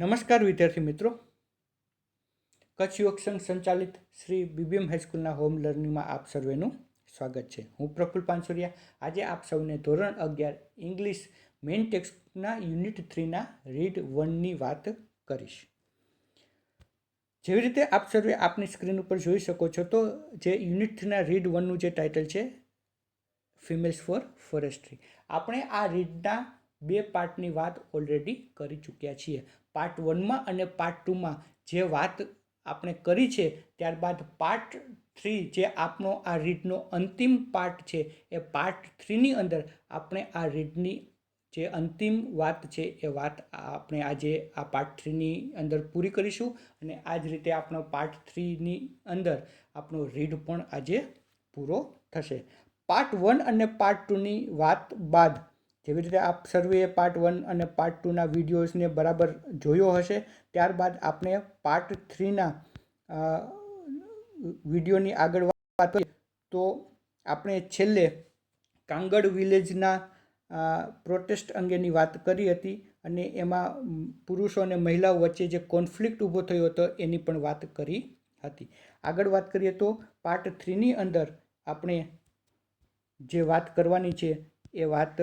નમસ્કાર વિદ્યાર્થી મિત્રો. કચ્છ યોગ સંઘ સંચાલિત શ્રી બીબીએમ હાઈસ્કૂલના હોમ લર્નિંગમાં આપ સર્વેનું સ્વાગત છે. હું પ્રફુલ પાનસુરિયા. આજે આપ સૌને ધોરણ અગિયાર ઇંગ્લિશ મેઇન ટેક્સ્ટના યુનિટ થ્રીના રીડ વનની વાત કરીશ. જેવી રીતે આપ સર્વે આપની સ્ક્રીન ઉપર જોઈ શકો છો, તો જે યુનિટ થ્રીના રીડ વનનું જે ટાઇટલ છે, ફિમેલ્સ ફોર ફોરેસ્ટ્રી. આપણે આ રીડના બે પાર્ટની વાત ઓલરેડી કરી ચૂક્યા છીએ. પાર્ટ વનમાં અને પાર્ટ ટુમાં જે વાત આપણે કરી છે, ત્યારબાદ પાર્ટ થ્રી જે આપનો આ રીડનો અંતિમ પાર્ટ છે, એ પાર્ટ થ્રીની અંદર આપણે આ રીડની જે અંતિમ વાત છે, એ વાત આપણે આજે આ પાર્ટ થ્રીની અંદર પૂરી કરીશું અને આ જ રીતે આપણો પાર્ટ થ્રીની અંદર આપણો રીડ પણ આજે પૂરો થશે. પાર્ટ વન અને પાર્ટ ટુની વાત બાદ જેવી રીતે આપ સર્વેએ પાર્ટ વન અને પાર્ટ ટુના વિડીયોઝને બરાબર જોયો હશે, ત્યારબાદ આપણે પાર્ટ થ્રીના વિડીયોની આગળ વાત કરીએ, તો આપણે છેલ્લે કાંગડ વિલેજના પ્રોટેસ્ટ અંગેની વાત કરી હતી અને એમાં પુરુષો અને મહિલાઓ વચ્ચે જે કોન્ફ્લિક્ટ ઊભો થયો હતો એની પણ વાત કરી હતી. આગળ વાત કરીએ તો પાર્ટ થ્રીની અંદર આપણે જે વાત કરવાની છે એ વાત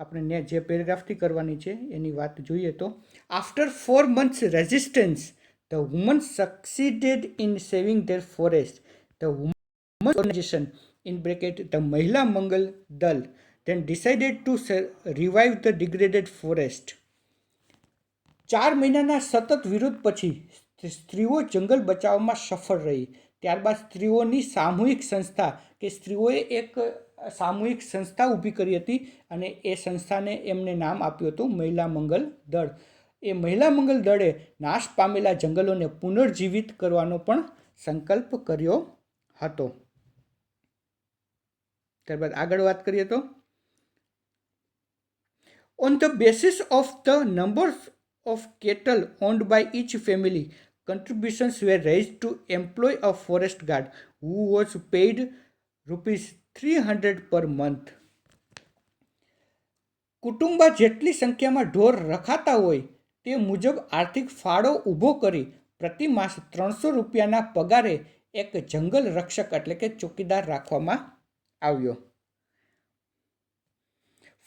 આપણે ને જે પેરેગ્રાફથી કરવાની છે, એની વાત જોઈએ તો after four months resistance the woman succeeded in saving their forest the woman organization in bracket the Mahila Mangal Dal then decided to revive the degraded forest. ચાર મહિનાના સતત વિરોધ પછી સ્ત્રીઓ જંગલ બચાવવામાં સફળ રહી. ત્યારબાદ સ્ત્રીઓની સામૂહિક સંસ્થા, કે સ્ત્રીઓએ એક સામૂહિક સંસ્થા ઊભી કરી હતી અને એ સંસ્થાને એમને નામ આપ્યું હતું મહિલા મંગલ દળ એ મહિલા મંગલ દળે નાશ પામેલા જંગલોને પુનર્જીવિત કરવાનો પણ સંકલ્પ કર્યો હતો ત્યારબાદ આગળ વાત કરીએ તો On the basis of the numbers of cattle owned by each family, contributions were raised to employ a forest guard who was paid rupees 300 per month. કુટુંબમાં જેટલી સંખ્યામાં ઢોર રખાતા હોય તે મુજબ આર્થિક ફાળો ઊભો કરી પ્રતિ માસ ત્રણસો રૂપિયાના પગારે એક જંગલ રક્ષક એટલે કે ચોકીદાર રાખવામાં આવ્યો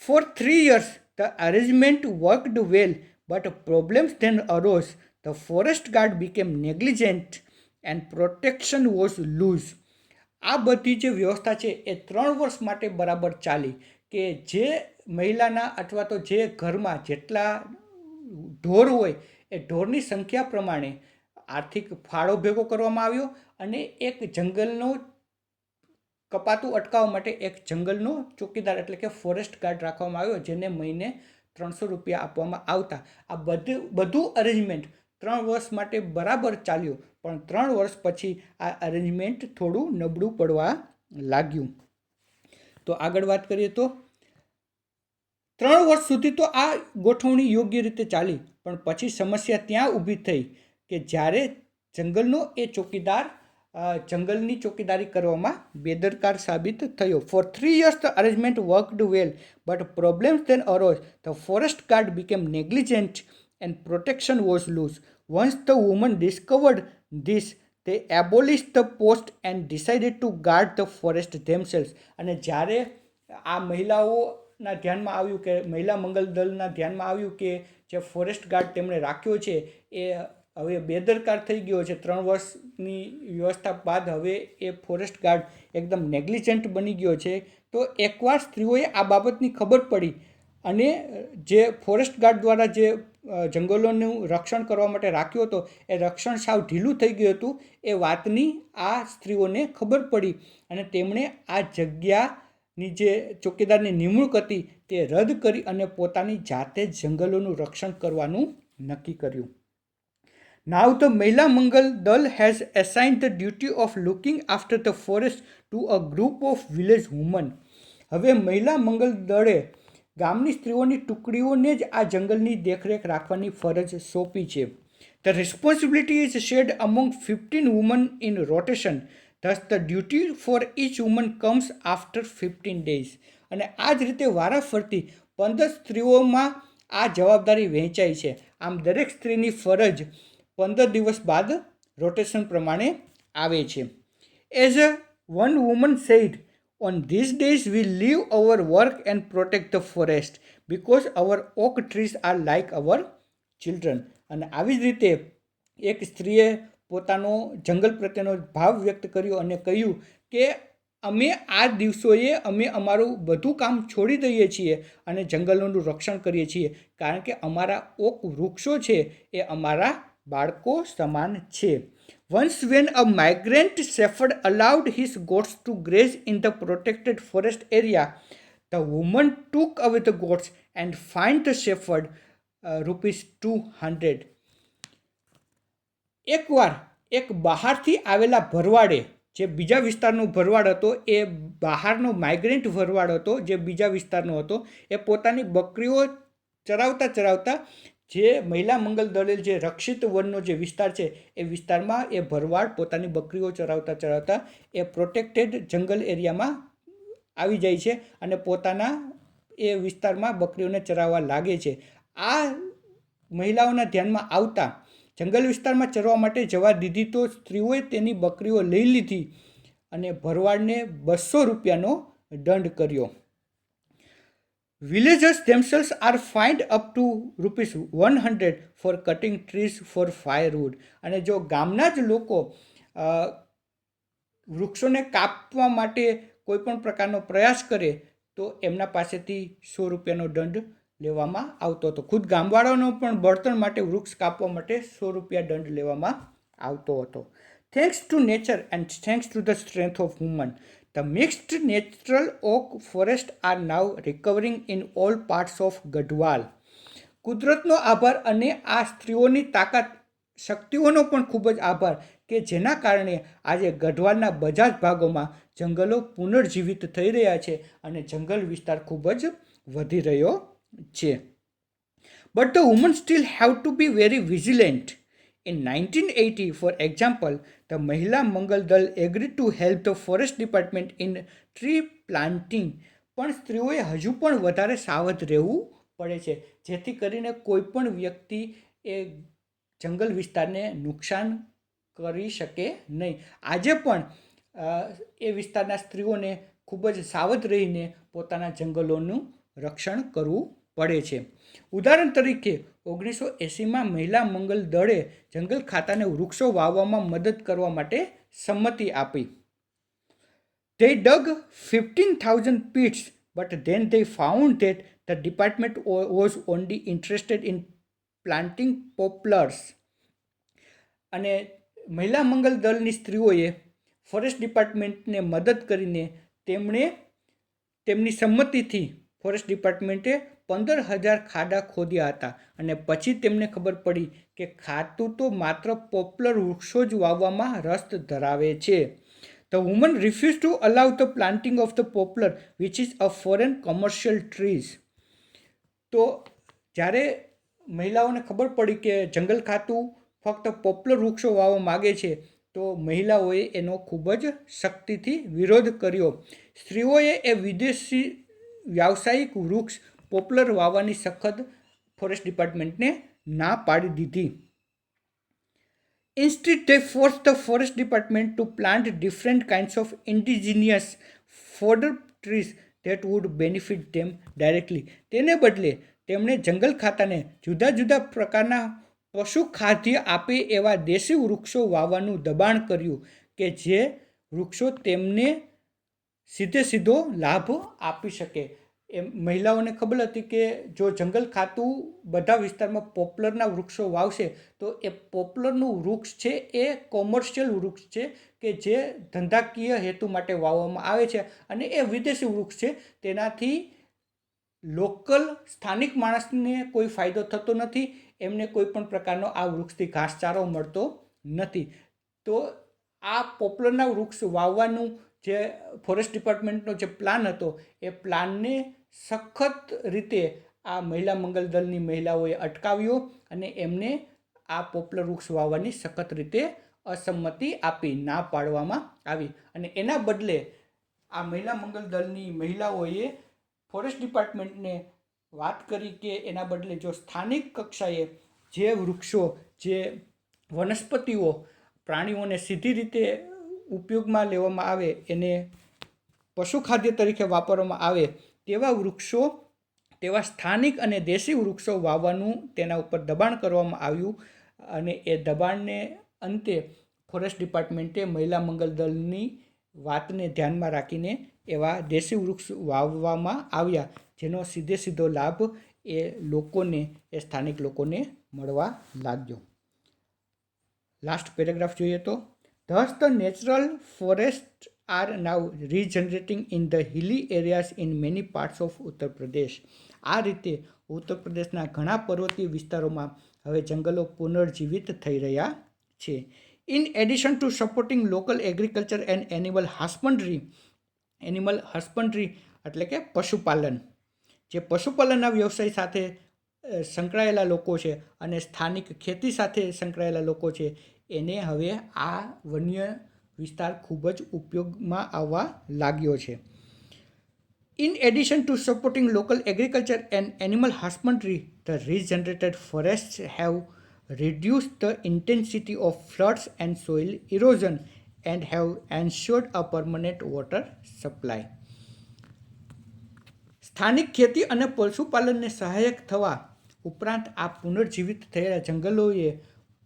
for three years The arrangement worked well, but problems then arose. The forest guard became negligent and protection was loose. આ બધી જે વ્યવસ્થા છે એ ત્રણ વર્ષ માટે બરાબર ચાલી કે જે મહિલાના અથવા તો જે ઘરમાં જેટલા ઢોર હોય એ ઢોરની સંખ્યા પ્રમાણે આર્થિક ફાળો ભેગો કરવામાં આવ્યો અને એક જંગલનો કપાતું અટકાવવા માટે એક જંગલનો ચોકીદાર એટલે કે ફોરેસ્ટ ગાર્ડ રાખવામાં આવ્યો જેને મહિને ત્રણસો રૂપિયા આપવામાં આવતા. આ બધું બધું અરેન્જમેન્ટ ત્રણ વર્ષ માટે બરાબર ચાલ્યું, પણ ત્રણ વર્ષ પછી આ અરેન્જમેન્ટ થોડું નબળું પડવા લાગ્યું. તો આગળ વાત કરીએ તો, ત્રણ વર્ષ સુધી તો આ ગોઠવણી યોગ્ય રીતે ચાલી, પણ પછી સમસ્યા ત્યાં ઊભી થઈ કે જ્યારે જંગલનો એ ચોકીદાર જંગલની ચોકીદારી કરવામાં બેદરકાર સાબિત થયો. Four three years the arrangement worked well but problems then arose the forest guard became negligent and protection was loose once the woman discovered this તે abolish the post and decided to guard the forest themselves અને જ્યારે આ મહિલાઓના ધ્યાનમાં આવ્યું કે, મહિલા મંગલ દળના ધ્યાનમાં આવ્યું કે જે ફોરેસ્ટ ગાર્ડ તેમણે રાખ્યો છે, એ હવે બેદરકાર થઈ ગયો છે. ત્રણ વર્ષની વ્યવસ્થા બાદ હવે એ ફોરેસ્ટ ગાર્ડ એકદમ નેગ્લિજન્ટ બની ગયો છે. તો એકવાર સ્ત્રીઓએ આ બાબતની ખબર પડી અને જે ફોરેસ્ટ ગાર્ડ દ્વારા જે જંગલોનું રક્ષણ કરવા માટે રાખ્યો હતો. એ રક્ષણ સાવ ઢીલું થઈ ગયું હતું. એ વાતની આ સ્ત્રીઓને ખબર પડી અને તેમણે આ જગ્યાની જે ચોકીદારની નિમણૂક હતી તે રદ કરી અને પોતાની જાતે જંગલોનું રક્ષણ કરવાનું નક્કી કર્યું. નાવ the Mahila Mangal Dal has assign the duty of looking after the forest to a group of village woman હવે મહિલા મંગલ દળે ગામની સ્ત્રીઓની ટુકડીઓને જ આ જંગલની દેખરેખ રાખવાની ફરજ સોંપી છે. The responsibility is shared among fifteen woman in rotation thus the duty for each woman comes after fifteen days અને આ જ રીતે વારાફરતી પંદર સ્ત્રીઓમાં આ જવાબદારી વહેંચાઈ છે. આમ, દરેક સ્ત્રીની ફરજ પંદર દિવસ બાદ રોટેશન પ્રમાણે આવે છે. As a one woman said on this days we leave our work and protect the forest because our oak trees are like our children અને આવી જ રીતે એક સ્ત્રીએ પોતાનો જંગલ પ્રત્યેનો ભાવ વ્યક્ત કર્યો અને કહ્યું કે અમે આ દિવસોએ અમે અમારું બધું કામ છોડી દઈએ છીએ અને જંગલોનું રક્ષણ કરીએ છીએ. કારણ કે અમારા ઓક વૃક્ષો છે, એ અમારા બાળકો સમાન છે. Once when a migrant shepherd allowed his goats to graze in the protected forest area the woman took away the goats and fined the shepherd rupees two hundred એકવાર એક બહારથી આવેલા ભરવાડે, જે બીજા વિસ્તારનો ભરવાડ હતો, એ બહારનો માઇગ્રન્ટ ભરવાડ હતો, જે બીજા વિસ્તારનો હતો, એ પોતાની બકરીઓ ચરાવતા ચરાવતા જે મહિલા મંગલ દળે જે રક્ષિત વનનો જે વિસ્તાર છે, એ વિસ્તારમાં એ ભરવાડ પોતાની બકરીઓ ચરાવતા ચરાવતા એ પ્રોટેક્ટેડ જંગલ એરિયામાં આવી જાય છે અને પોતાના એ વિસ્તારમાં બકરીઓને ચરાવવા લાગે છે. આ મહિલાઓના ધ્યાનમાં આવતા જંગલ વિસ્તારમાં ચરવા માટે જવા દીધી તો સ્ત્રીઓએ તેની બકરીઓ લઈ લીધી અને ભરવાડને બસો રૂપિયાનો દંડ કર્યો. Villagers themselves fined up to rupees one hundred for cutting trees for firewood અને જો ગામના જ લોકો વૃક્ષોને કાપવા માટે કોઈ પણ પ્રકારનો પ્રયાસ કરે, તો એમના પાસેથી સો રૂપિયાનો દંડ લેવામાં આવતો હતો. ખુદ ગામવાળાનો પણ બળતણ માટે વૃક્ષ કાપવા માટે સો રૂપિયા દંડ લેવામાં આવતો હતો. Thanks to nature and thanks to the strength of woman the mixed natural oak forest are now recovering in all parts of Garhwal કુદરતનો આભાર અને આ સ્ત્રીઓની તાકાત શક્તિઓનો પણ ખૂબ જ આભાર કે જેના કારણે આજે ગઢવાલના બધા જ ભાગોમાં જંગલો પુનર્જીવિત થઈ રહ્યા છે અને જંગલ વિસ્તાર ખૂબ જ વધી રહ્યો છે. But the woman still have to be very vigilant In 1980, for example, the Mahila Mangal Dal agreed to help the forest department in tree planting. પણ સ્ત્રીઓએ હજુ પણ વધારે સાવધ રહેવું પડે છે, જેથી કરીને કોઈ પણ વ્યક્તિ એ જંગલ વિસ્તારને નુકસાન કરી શકે નહીં આજે પણ એ વિસ્તારના સ્ત્રીઓને ખૂબ જ સાવધ રહીને પોતાના જંગલોનું રક્ષણ કરવું પડે છે ઉદાહરણ તરીકે ઓગણીસો એંસીમાં મહિલા મંગલ દળે જંગલ ખાતાને વૃક્ષો વાવવામાં મદદ કરવા માટે સંમતિ આપી They dug 15,000 pits, but then they found that the department wa- was only interested in planting poplars. અને મહિલા મંગલ દળની સ્ત્રીઓએ ફોરેસ્ટ ડિપાર્ટમેન્ટને મદદ કરીને તેમણે તેમની સંમતિથી ફોરેસ્ટ ડિપાર્ટમેન્ટે પંદર હજાર ખાડા ખોદ્યા હતા અને પછી તેમને ખબર પડી કે ખાતું તો માત્ર પોપ્યુલર વૃક્ષો જ વાવવામાં રસ ધરાવે છે. The woman refuse to allow the planting of the poplar which is a foreign commercial trees તો જ્યારે મહિલાઓને ખબર પડી કે જંગલ ખાતું ફક્ત પોપ્યુલર વૃક્ષો વાવવા માગે છે, તો મહિલાઓએ એનો ખૂબ જ શક્તિથી વિરોધ કર્યો. સ્ત્રીઓએ એ વિદેશી વ્યાવસાયિક વૃક્ષ પોપ્લર વાવવાની સખત ફોરેસ્ટ ડિપાર્ટમેન્ટને ના પાડી દીધી Instead, they forced the forest department to plant different kinds of indigenous fodder trees that would benefit them directly. તેને બદલે તેમણે જંગલ ખાતાને જુદા જુદા પ્રકારના પશુ ખાદ્ય આપે એવા દેશી વૃક્ષો વાવવાનું દબાણ કર્યું કે જે વૃક્ષો તેમને સીધે સીધો લાભ આપી શકે એમ મહિલાઓને ખબર હતી કે જો જંગલ ખાતું બધા વિસ્તારમાં પોપ્લરના વૃક્ષો વાવશે, તો એ પોપ્લરનું વૃક્ષ છે એ કોમર્શિયલ વૃક્ષ છે કે જે ધંધાકીય હેતુ માટે વાવવામાં આવે છે અને એ વિદેશી વૃક્ષ છે. તેનાથી લોકલ સ્થાનિક માણસને કોઈ ફાયદો થતો નથી, એમને કોઈ પણ પ્રકારનો આ વૃક્ષથી ઘાસચારો મળતો નથી. તો આ પોપ્લરના વૃક્ષ વાવવાનું જે ફોરેસ્ટ ડિપાર્ટમેન્ટનો જે પ્લાન હતો, એ પ્લાનને સખત રીતે આ મહિલા મંગલ દળની મહિલાઓએ અટકાવ્યો અને એમને આ પોપ્લર વૃક્ષ વાવવાની સખત રીતે અસંમતિ આપી ના પાડવામાં આવી. અને એના બદલે આ મહિલા મંગલ દળની મહિલાઓએ ફોરેસ્ટ ડિપાર્ટમેન્ટને વાત કરી કે એના બદલે જો સ્થાનિક કક્ષાએ જે વૃક્ષો, જે વનસ્પતિઓ પ્રાણીઓને સીધી રીતે ઉપયોગમાં લેવામાં આવે, એને પશુ ખાદ્ય તરીકે વાપરવામાં આવે તેવા વૃક્ષો, તેવા સ્થાનિક અને દેશી વૃક્ષો વાવવાનું તેના ઉપર દબાણ કરવામાં આવ્યું અને એ દબાણને અંતે ફોરેસ્ટ ડિપાર્ટમેન્ટે મહિલા મંગલ દળની વાતને ધ્યાનમાં રાખીને એવા દેશી વૃક્ષ વાવવામાં આવ્યા, જેનો સીધે સીધો લાભ એ લોકોને, એ સ્થાનિક લોકોને મળવા લાગ્યો. લાસ્ટ પેરેગ્રાફ જોઈએ તો thus the natural forest are now regenerating in the hilly areas in many parts of Uttar Pradesh. આ રીતે ઉત્તર પ્રદેશના ઘણા પર્વતીય વિસ્તારોમાં હવે જંગલો પુનર્જીવિત થઈ રહ્યા છે in addition to supporting local agriculture and animal husbandry animal husbandry એટલે કે પશુપાલન, જે પશુપાલનના વ્યવસાય સાથે સંકળાયેલા લોકો છે અને સ્થાનિક ખેતી સાથે સંકળાયેલા લોકો છે, એને હવે આ વન્ય વિસ્તાર ખૂબ જ ઉપયોગમાં આવવા લાગ્યો છે In addition to supporting local agriculture and animal husbandry, the regenerated forests have reduced the intensity of floods and soil erosion and have ensured a permanent water supply. સ્થાનિક ખેતી અને પશુપાલનને સહાયક થવા ઉપરાંત આ પુનર્જીવિત થયેલા જંગલોએ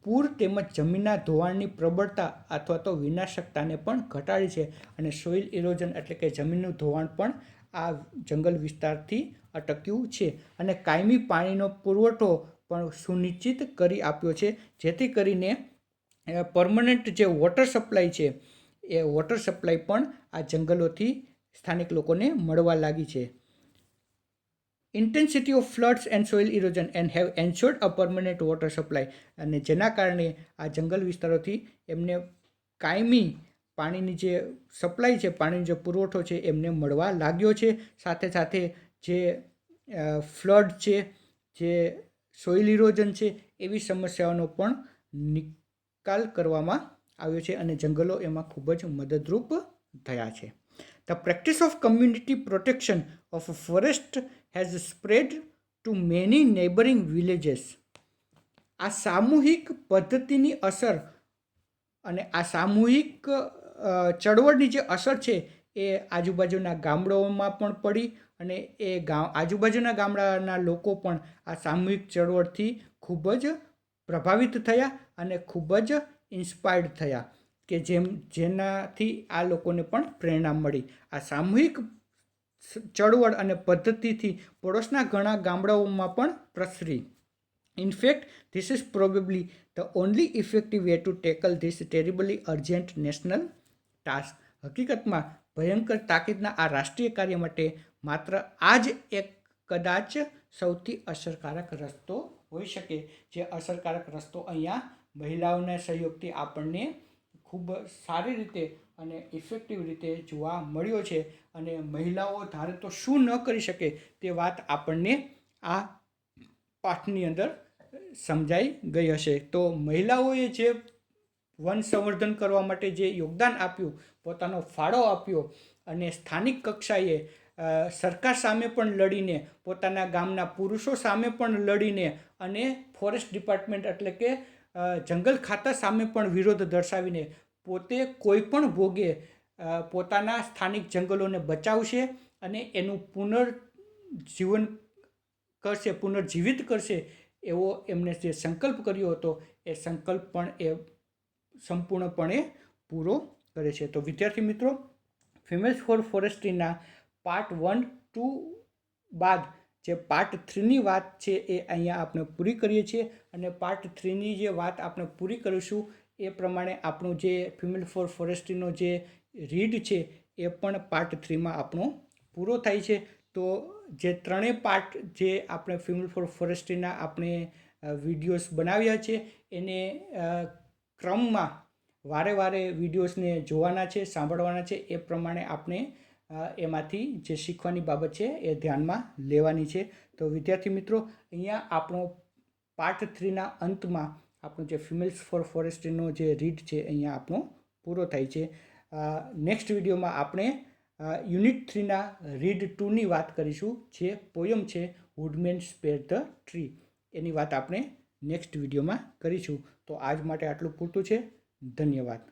પૂર તેમજ જમીનના ધોવાણની પ્રબળતા અથવા તો વિનાશકતાને પણ ઘટાડી છે અને સોઇલ ઇરોઝન એટલે કે જમીનનું ધોવાણ પણ આ જંગલ વિસ્તારથી અટક્યું છે. અને કાયમી પાણીનો પુરવઠો પણ સુનિશ્ચિત કરી આપ્યો છે, જેથી કરીને પરમનન્ટ જે વોટર સપ્લાય છે, એ વોટર સપ્લાય પણ આ જંગલોથી સ્થાનિક લોકોને મળવા લાગી છે. Intensity of floods and soil erosion and have ensured a permanent water supply અને જેના કારણે આ જંગલ વિસ્તારોથી એમને કાયમી પાણીની જે સપ્લાય છે, પાણીનો જે પુરવઠો છે, એમને મળવા લાગ્યો છે. સાથે સાથે જે ફ્લડ છે, જે સોઇલ ઇરોઝન છે, એવી સમસ્યાઓનો પણ નિકાલ કરવામાં આવ્યો છે અને જંગલો એમાં ખૂબ જ મદદરૂપ થયા છે. The practice of community protection of forest has spread to many neighbouring villages આ સામૂહિક પદ્ધતિની અસર અને આ સામૂહિક ચળવળની જે અસર છે એ આજુબાજુના ગામડાઓમાં પણ પડી અને એ ગામ, આજુબાજુના ગામડાના લોકો પણ આ સામૂહિક ચળવળથી ખૂબ જ પ્રભાવિત થયા અને ખૂબ જ ઇન્સ્પાયર્ડ થયા કે જેમ, જેનાથી આ લોકોને પણ પ્રેરણા મળી. આ સામૂહિક ચળવળ અને પદ્ધતિથી પડોશના ઘણા ગામડાઓમાં પણ પ્રસરી. In fact this is probably the only effective way to tackle this terribly urgent national task હકીકતમાં, ભયંકર તાકીદના આ રાષ્ટ્રીય કાર્ય માટે માત્ર આ જ એક કદાચ સૌથી અસરકારક રસ્તો હોઈ શકે, જે અસરકારક રસ્તો અહીંયા મહિલાઓના સહયોગથી આપણને ખૂબ સારી રીતે અને ઇફેક્ટિવ રીતે જોવા મળ્યો છે અને મહિલાઓ ધારે તો શું ન કરી શકે તે વાત આપણને આ પાઠની અંદર સમજાઈ ગઈ હશે. તો મહિલાઓએ જે વન સંવર્ધન કરવા માટે જે યોગદાન આપ્યું, પોતાનો ફાળો આપ્યો અને સ્થાનિક કક્ષાએ સરકાર સામે પણ લડીને, પોતાના ગામના પુરુષો સામે પણ લડીને અને ફોરેસ્ટ ડિપાર્ટમેન્ટ એટલે કે જંગલ ખાતા સામે પણ વિરોધ દર્શાવીને પોતે કોઈ પણ ભોગે પોતાના સ્થાનિક જંગલોને બચાવશે અને એનું પુનર્જીવન કરશે, પુનર્જીવિત કરશે એવો એમને જે સંકલ્પ કર્યો હતો, એ સંકલ્પ પણ એ સંપૂર્ણપણે પૂરો કરે છે. તો વિદ્યાર્થી મિત્રો, ફિમેલ્સ ફોર ફોરેસ્ટ્રીના પાર્ટ વન, ટુ બાદ જે પાર્ટ થ્રીની વાત છે એ અહીંયા આપણે પૂરી કરીએ છીએ અને પાર્ટ થ્રીની જે વાત આપણે પૂરી કરીશું એ પ્રમાણે આપણું જે ફિમેલ ફોર ફોરેસ્ટ્રીનો જે રીડ છે, એ પણ પાર્ટ થ્રીમાં આપણો પૂરો થાય છે. તો જે ત્રણેય પાર્ટ જે આપણે ફિમેલ ફોર ફોરેસ્ટ્રીના આપણે વિડીયોઝ બનાવ્યા છે, એને ક્રમમાં વારે વારે વિડીયોઝને જોવાના છે, સાંભળવાના છે, એ પ્રમાણે આપણે એમાંથી જે શીખવાની બાબત છે, એ ધ્યાનમાં લેવાની છે. તો વિદ્યાર્થી મિત્રો, અહીંયા આપણો પાર્ટ થ્રીના અંતમાં આપણું જે ફિમેલ્સ ફોર ફોરેસ્ટ્રીનો જે રીડ છે, અહીંયા આપણો પૂરો થાય છે. નેક્સ્ટ વિડીયોમાં આપણે યુનિટ થ્રીના રીડ ટુની વાત કરીશું. જે પોયમ છે વુડમેન સ્પેર ધ ટ્રી એની વાત આપણે નેક્સ્ટ વિડીયોમાં કરીશું. તો આજ માટે આટલું પૂરતું છે. ધન્યવાદ.